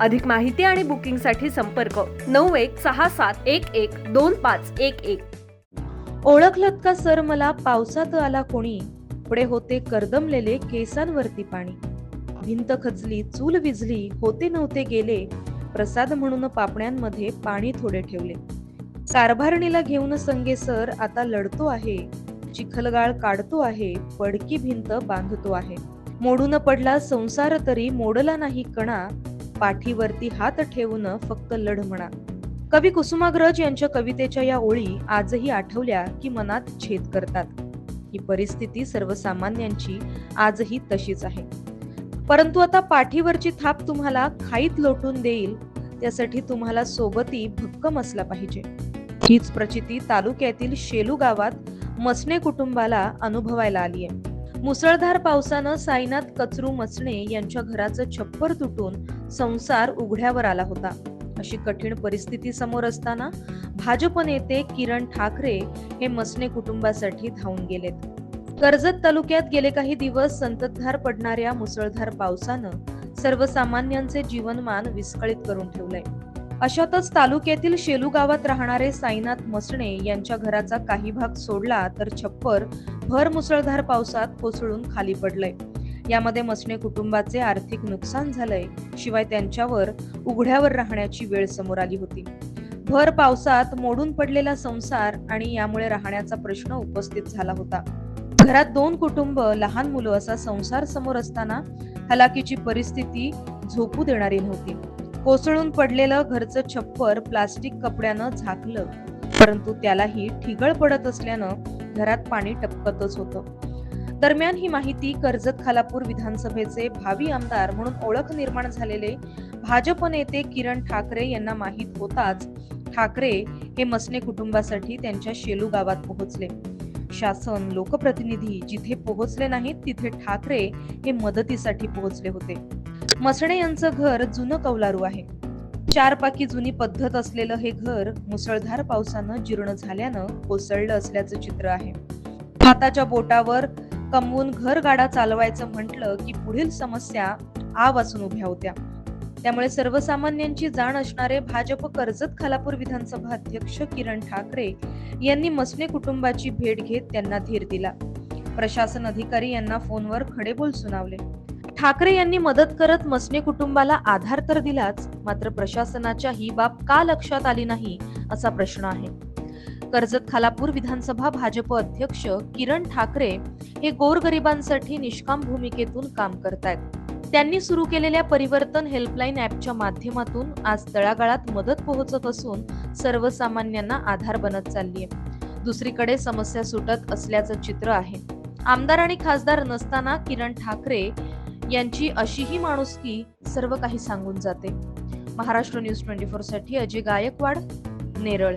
अधिक माहिती आणि बुकिंगसाठी संपर्क नऊ एक सहा सात एक एक दोन पाच एक एक. ओळखलत का सर? मला पावसात आला कोणी? पुढे होते कर्दमलेले केसांवरती पाणी. भिंत खचली चूल विजली होते नव्हते गेले. प्रसाद म्हणून पापण्यांमध्ये पाणी थोडे ठेवले. कारभारणीला घेऊन संगे सर आता लढतो आहे. चिखलगाळ काढतो आहे. पडकी भिंत बांधतो आहे. मोडून पडला संसार तरी मोडला नाही कणा. पाठीवरती हात ठेवून फक्त लढ म्हणा. कवी कुसुमाग्रज यांच्या कवितेच्या या ओळी आजही आठवल्या की मनात छेद करतात. ही परिस्थिती सर्वसामान्यांची आजही तशीच आहे. परंतु आता पाठीवरची थाप तुम्हाला खाईत लोटून देईल त्यासाठी तुम्हाला सोबती भक्कम असला पाहिजे. हीच प्रचिती तालुक्यातील शेलू गावात मसने कुटुंबाला अनुभवायला आली आहे मुसळधार पावसानं साईनाथ कचरू मसणे यांच्या घराचं छप्पर तुटून संसार उघड्यावर आला होता. अशी कठीण परिस्थिती समोर असताना भाजप नेते किरण ठाकरे हे मसने कुटुंबासाठी धावून गेलेत. कर्जत तालुक्यात गेले काही दिवस संततधार पडणाऱ्या मुसळधार पावसानं सर्वसामान्यांचे जीवनमान विस्कळीत करून ठेवलंय. अशातच तालुक्यातील शेलू गावात राहणारे साईनाथ मसणे यांच्या घराचा काही भाग सोडला तर छप्पर भर मुसळधार पावसात कोसळून खाली पडलंय. यामध्ये मसणे कुटुंबाचे आर्थिक नुकसान झालंय शिवाय त्यांच्यावर उघड्यावर राहण्याची वेळ समोर आली होती. भर पावसात मोडून पडलेला संसार आणि यामुळे राहण्याचा प्रश्न उपस्थित झाला होता. घरात दोन कुटुंब लहान मुलं असा संसार समोर असताना हलाकीची परिस्थिती झोपू देणारी नव्हती. कोसळून पडलेलं घरचं छप्पर प्लास्टिक कपड्यानं झाकलं परंतु त्यालाही ठिगळ पडत असल्यानं घरात पाणी टपकतच होतं. दरम्यान ही माहिती कर्जत खालापूर विधानसभेचे भावी आमदार म्हणून ओळख निर्माण झालेले भाजप नेते किरण ठाकरे यांना माहीत होताच ठाकरे हे मसने कुटुंबासाठी त्यांच्या शेलू गावात पोहोचले. शासन लोकप्रतिनिधी जिथे पोहोचले नाहीत तिथे ठाकरे हे मदतीसाठी पोहोचले होते. मसणे यांचं घर जुनं कौलारू आहे. चार पाकी जुनी पद्धत असलेलं हे घर मुसळधार पावसानं जीर्ण झाल्यानं कोसळलं असल्याचं चित्र आहे. हाताच्या बोटावर कमवून घर गाडा चालवायचं म्हटलं की पुढील समस्या आ वाचून उभ्या होत्या. त्यामुळे सर्वसामान्यांची जाण असणारे भाजप कर्जत खालापूर विधानसभा अध्यक्ष किरण ठाकरे यांनी मसने कुटुंबाची भेट घेत त्यांना धीर दिला. प्रशासन अधिकारी यांना फोनवर खडेबोल सुनावले. ठाकरे यांनी मदत करत मसने कुटुंबाला आधार तर दिलाच मात्र प्रशासनाच्या ही बाब का लक्षात आली नाही असा प्रश्न आहे. कर्जत खालापूर विधानसभा भाजप अध्यक्ष किरण ठाकरे हे गोरगरिबांसाठी निष्काम भूमिकेतून काम करतायत. त्यांनी सुरू केलेल्या परिवर्तन हेल्पलाईन ऍपच्या माध्यमातून आज तळागाळात मदत पोहोचत असून सर्वसामान्यांना आधार बनत चालली आहे दुसरीकडे समस्या सुटत असल्याचं चित्र आहे. आमदार आणि खासदार नसताना किरण ठाकरे यांची अशीही माणुसकी सर्व काही सांगून जाते. महाराष्ट्र न्यूज ट्वेंटी फोरसाठी अजय गायकवाड नेरळ.